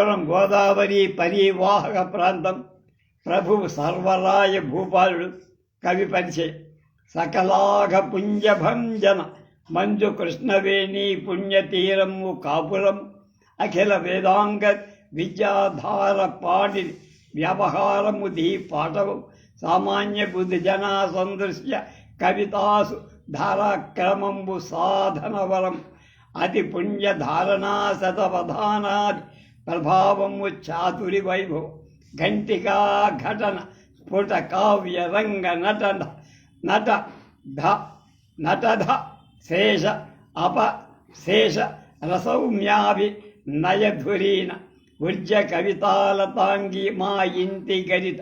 గోదావరి పరివాహక ప్రాంతం. ప్రభువు సర్వరాయ భూపాలుడు కవి పరిచయం సకలాఘ పుంజభంజన మంజు కృష్ణవేణి పుణ్యతీరము కాపురం. అఖిల వేదాంగ విద్యాధార పాణి వ్యవహారము దీ పాఠవం సామాన్య బుద్ధి జనా సందృశ్య కవితాసు ధారాక్రమంబు సాధనవరం. అతి పుణ్యధారణా శతవధానాది ప్రభావము చాతురి వైభవం ఘంటికా ఘటన స్ఫుట కావ్య రంగ నటన నట ధ నటధ శేష అప శేష రసౌమ్యాభి నయధురీన ఉర్జ కవితాలతాంగి మా ఇంటి గరిత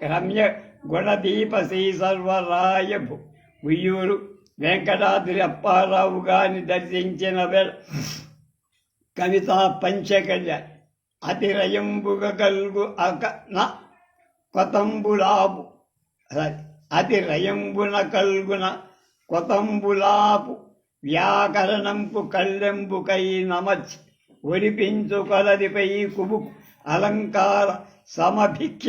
రమ్య గుణదీప శ్రీ ఉయ్యూరు వెంకటాద్రి అప్పారావు గారిని దర్శించిన వేళ కవిత పంచకళ్య అతిరయంబుగ కల్గు అక న కొతంబులాపు. అతిరయంబున కల్గున కొతంబులాపు. వ్యాకరణంపు కళ్ళెంబుకై నమచ్ ఒలిపించు కొలదిపై కుబు అలంకార సమభిక్ష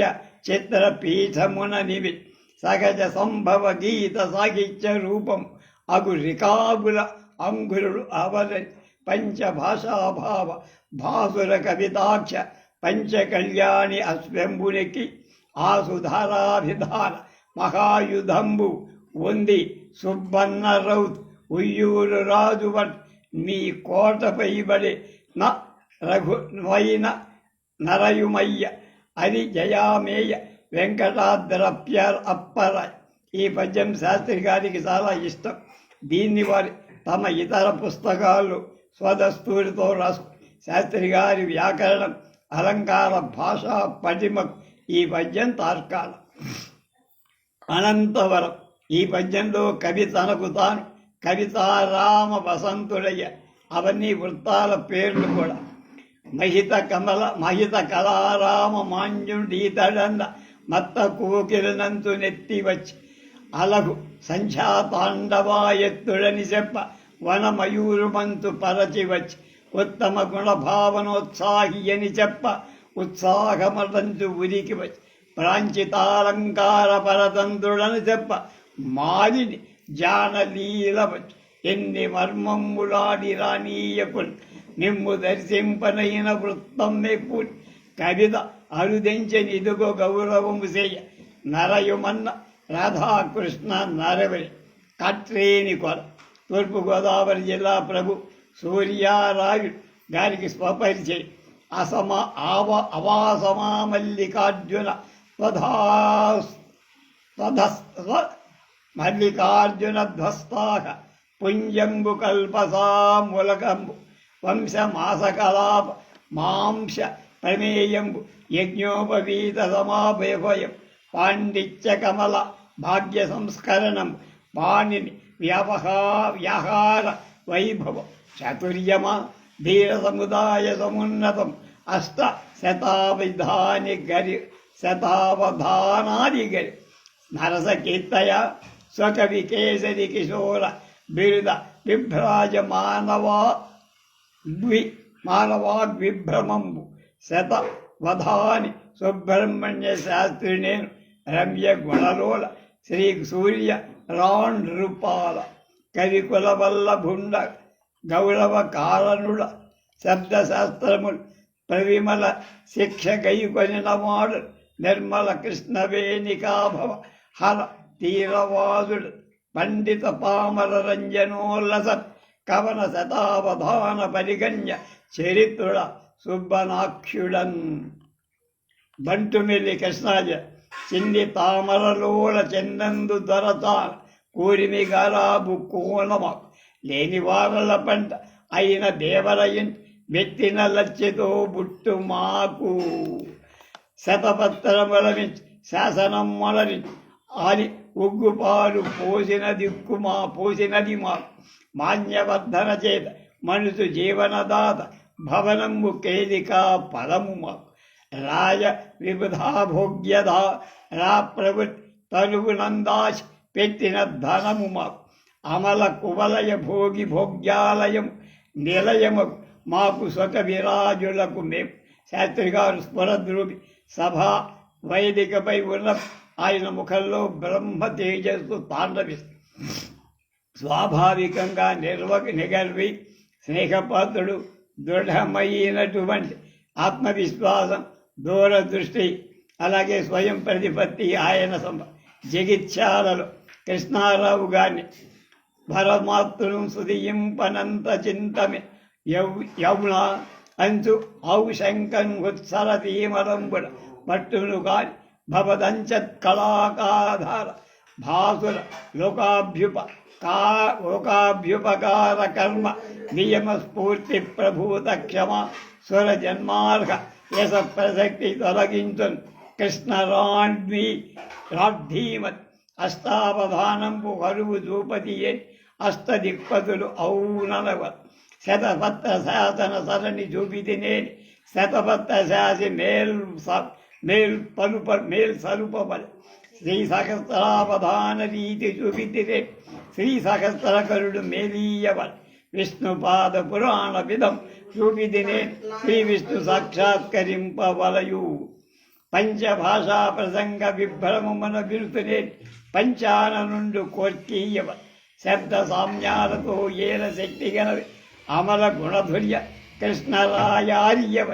చిత్రపీఠమున నివి. సహజ సంభవ గీత సాహిత్య రూపం అగు రికాబుల అంగురుడు అవరి పంచభాషాభావ భాసుర కవితాక్ష పంచకళ్యాణి అశ్వంబునికి ఆసుధారాభిధాన మహాయుధంబు ఉంది సుబ్బన్న రౌత్ ఉయ్యూరు రాజు వట్ మీ కోటపై బడి న రఘువైన నరయుమయ్య అది జయామేయ వెంకటాద్రప్యర్ అప్పర. ఈ పద్యం శాస్త్రి గారికి చాలా ఇష్టం. దీన్ని వారి తమ ఇతర పుస్తకాలు స్వదస్తూరితో రాస్ శాస్త్రి గారి వ్యాకరణం అలంకార భాషా పటిమకు ఈ పద్యం తార్కాల అనంతవరం. ఈ పద్యంలో కవి తనకు తాను కవితారామ వసంతుడయ్య అవన్నీ వృత్తాల పేర్లు కూడా. మహిత కమల మహిత కళారామ మాంజుడీతడంద మత్త కోకిలనంతు నెత్తి వచ్చి అలగు సంధ్యాతాండవాయత్తుడని చెప్ప వనమయూరుమంతు పరచి వచ్చి ఉత్తమ గుణభావనోత్సాహి అని చెప్ప. ఉత్సాహమటంతు ఉరికి వచ్చి ప్రాంచితాలంకార పరతంత్రుడని చెప్ప. మాలిని జానలీల వచ్చి ఎన్ని మర్మమ్ములాడి రానీయకుల్. నిమ్ము దర్శింపనైన వృత్తం మెప్పు కవిత అరుదించని ఇదుగో గౌరవము చేయ నరయుమన్న రాధాకృష్ణ నరవరి కట్రేని కొల తూర్పుగోదావరి జిల్లా ప్రభు సూర్యారాయు గారికి స్వపరిచయం అసమ ఆవ అవాసమా మల్లికార్జున తథా మల్లికార్జున ధ్వస్తాక పుంజంబు కల్పసాములకంబు వంశమాసకలాప మాంస ప్రమేయంబు యజ్ఞోపవీత సమాభయం పాండిత్య కమల భాగ్య సంస్కరణం పాణిని వ్యవహా వ్యహార వైభవం చాతుర్యమా ధీర సముదాయ సమున్నతం అష్ట శతావిధాని గరి శతావధానాది గరి నరస కీర్తయ స్వకవి కేసరి కిశోర బిరుద విభ్రాజ మానవా ద్వి మానవాగ్విభ్రమంబు శత వధాని సుబ్రహ్మణ్య శాస్త్రి నేను రమ్య గుణలోల శ్రీ సూర్య రాణృపాల రూపాల వల్ల భుండ గౌరవ కారణుడ శబ్దశాస్త్రములు ప్రవిమల శిక్ష గైకొనినవాడు నిర్మల కృష్ణవేణికాభవ హర తీరవాదుడు పండిత పామర రంజనోల్లస కవన శతావధాన పరిగణ్య చరిత్రుడ సుబ్బనాక్షుడన్. బంటుమిల్లి కృష్ణాజ చిన్ని తామరలోల చెన్నందు దొరతాన కూరిమి గరాబు కోనమ లేని వారల పంట అయిన దేవరయిన్ వెత్తిన లచ్చితో బుట్టు మాకు. శతపత్రములమించి శాసనం మొలని అని ఉగ్గుపాలు పోసిన దిక్కు మా పోసినది మా మాన్యవర్ధన చేత మనుషు జీవనదాత భవనము కేలిక పదము మాకు. రాజ విబుధా భోగ్యధ రా ప్రభు తనుగునందాశ పెట్టిన ధనము మాకు. అమల కువలయ భోగి భోగ్యాలయం నిలయము మాకు స్వక విరాజులకు మేము శాస్త్రి గారు స్ఫురద్రూపి సభ వైదికపై ఉన్న ఆయన ముఖంలో బ్రహ్మ తేజస్సు తాండవిస్తుంది. స్వాభావికంగా నిర్వ నిగర్వి స్నేహపాత్రుడు దృఢమైనటువంటి ఆత్మవిశ్వాసం దూరదృష్టి అలాగే స్వయం ప్రతిపత్తి ఆయన సంభ జగిత్యాలలో కృష్ణారావు గారిని పరమాత్మను సుదియింపనంత చింతమే యౌ యౌన అంచు ఉత్సర ఉత్సరతీమరంబుడ పట్టును కాని భవదంచత్ కళాకాధార భాసుర లోకాభ్యుప కా లోకాభ్యుపకార కర్మ నియమ స్ఫూర్తి ప్రభూత క్షమ స్వర జన్మార్హ యశ ప్రసక్తి తొలగించున్ కృష్ణరాణ్వి రాధీమత్ అష్టావధానంపు కరువు చూపతియే అష్టదిక్పతులు ఔనలవ శతపత్ర శాసన సరణి చూపితినే శతపత్ర శాసి మేల్ మేల్ పలుప మేల్ సలుపబల్ శ్రీ సహస్రావధాన రీతి చూపితిరే శ్రీ సహస్రకరుడు మేలీయవల్ విష్ణుపాద పురాణ విధం చూపితినే శ్రీ విష్ణు సాక్షాత్కరింపవలయు. పంచభాషా ప్రసంగ విభ్రమమున విరుతునే పంచాన నుండు కోర్కీయవ శబ్ద సామ్యాలతో ఏల శక్తి అమల గుణధుర్య కృష్ణరాయార్యవ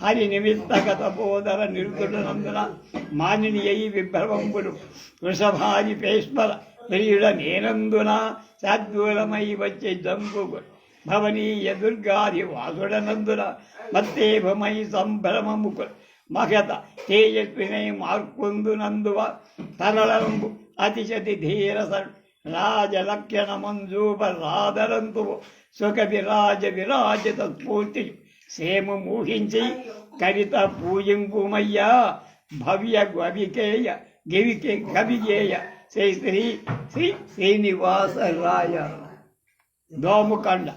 హరి నిమిత్తగత బోధర నిరుతుడనందున మానిని అయి విభ్రమంబులు. వృషభాది పేశ్వర ప్రియుడ నేనందున సాద్వూలమై వచ్చే జంబుగు భవనీయ దుర్గాది వాసుడనందున మత్తేభమై సంభ్రమముకు మహత తేజస్వినై మార్కొందునందువ తరళంబు అతిశతి ధీరస రాజలక్షణ మంజూప రాధరంతు సుఖ విరాజ విరాజిత స్ఫూర్తి సేము మూహించి కవిత పూజింపుమయ్యా భవ్య గవికేయ గివికే గవిగేయ శ్రీ శ్రీ శ్రీ శ్రీనివాస రాయ దోముకండ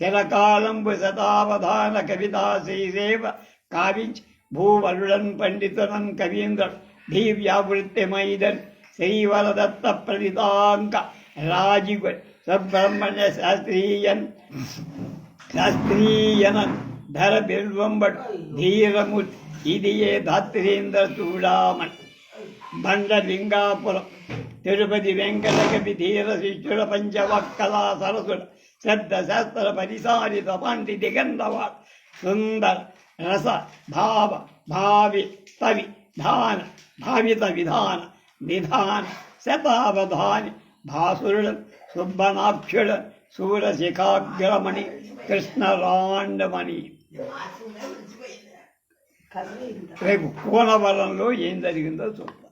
చిరకాలంబు శతావధాన కవితా కావించ్ కావించి భూవరుడన్ పండితునన్ కవీంద్ర ధీవ్యావృత్తిమైదన్ శ్రీవరదత్త ప్రదితాంక రాజిగు సబ్రహ్మణ్య శాస్త్రీయన్ శాస్త్రీయనన్ ధర బిల్వంబట్ ధీరముత్ ఇది ఏ ధాత్రీంద్ర బండ లింగాపురం తిరుపతి వెంకటకవి ధీర శిష్యుల పంచవక్కలా సరసుల శ్రద్ధ శాస్త్ర పరిసారిత పాండి దిగంధవా సుందర రస భావ భావి తవి ధాన భావిత విధాన నిధాన శతావధాని భాసురుడు సుబ్బనాక్షుడు సూరశిఖాగ్రమణి కృష్ణరాండమణి రేపు కోనవరంలో ఏం జరిగిందో చూద్దాం